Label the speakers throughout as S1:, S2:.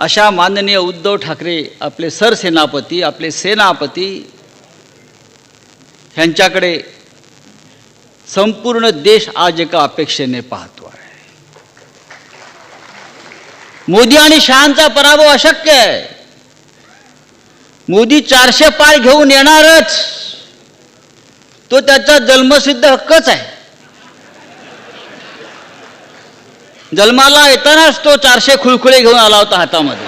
S1: अशा माननीय उद्धव ठाकरे आपले सरसेनापती आपले सेनापती ह्यांच्याकडे संपूर्ण देश आज एका अपेक्षेने पाहतो आहे. मोदी आणि शहांचा पराभव अशक्य आहे. मोदी चारशे पाय घेऊन येणारच. तो त्याचा जन्मसिद्ध हक्कच आहे. जन्माला येतानाच तो चारशे खुळखुळे घेऊन आला होता हातामध्ये.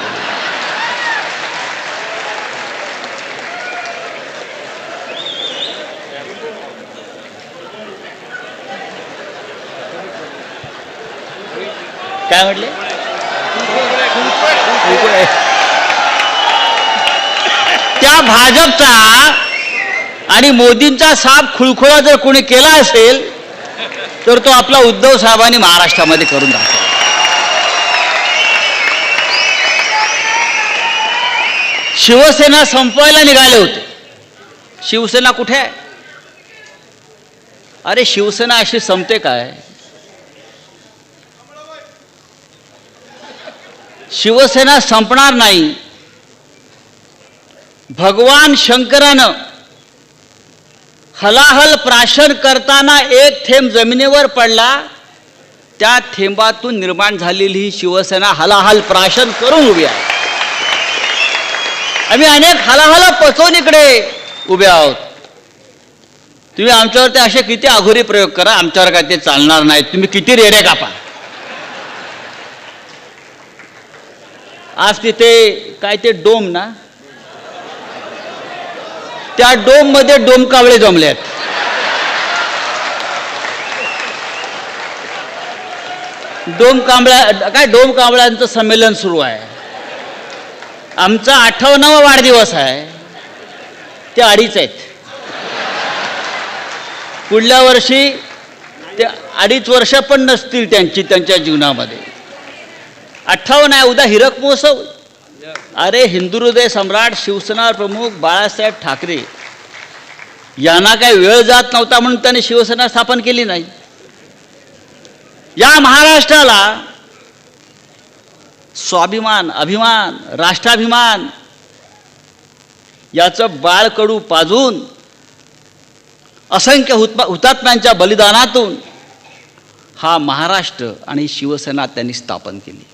S1: काय म्हटले? त्या भाजपचा आणि मोदींचा साप खुळखुळा जर कोणी केला असेल तर तो आपला उद्धव साहेबांनी महाराष्ट्रामध्ये करून दाखवला. शिवसेना संपवायला निघाले होते. शिवसेना कुठे आहे? अरे शिवसेना अशी संपते काय? शिवसेना संपणार नाही. भगवान शंकरानं हलाहल प्राशन करताना एक थेंब जमिनीवर पडला त्या थेंबातून निर्माण झालेली ही शिवसेना हलाहल प्राशन करून उभी आहे. आम्ही अनेक हलाहला पचवून इकडे उभे आहोत. तुम्ही आमच्यावरती असे किती अघोरी प्रयोग करा आमच्यावर काय ते चालणार नाही. तुम्ही किती रेरे कापा. आज तिथे काय ते डोम ना त्या डोममध्ये डोम कावळे जमले आहेत. डोम कांबळ्या काय डोम कांबळ्यांचं संमेलन सुरू आहे. आमचा अठ्ठावन्नावा वाढदिवस आहे. ते अडीच आहेत. पुढल्या वर्षी ते अडीच वर्ष पण नसतील त्यांची त्यांच्या जीवनामध्ये. अठ्ठावन्न आहे उद्या हिरक महोत्सव. अरे हिंदू हृदय सम्राट शिवसेना प्रमुख बाळासाहेब ठाकरे यांना काही वेळ जात नव्हता म्हणून त्यांनी शिवसेना स्थापन केली नाही. या महाराष्ट्राला स्वाभिमान अभिमान राष्ट्राभिमान याचं बाळकडू पाजून असंख्य हुत्मा हुतात्म्यांच्या बलिदानातून हा महाराष्ट्र आणि शिवसेना त्यांनी स्थापन केली.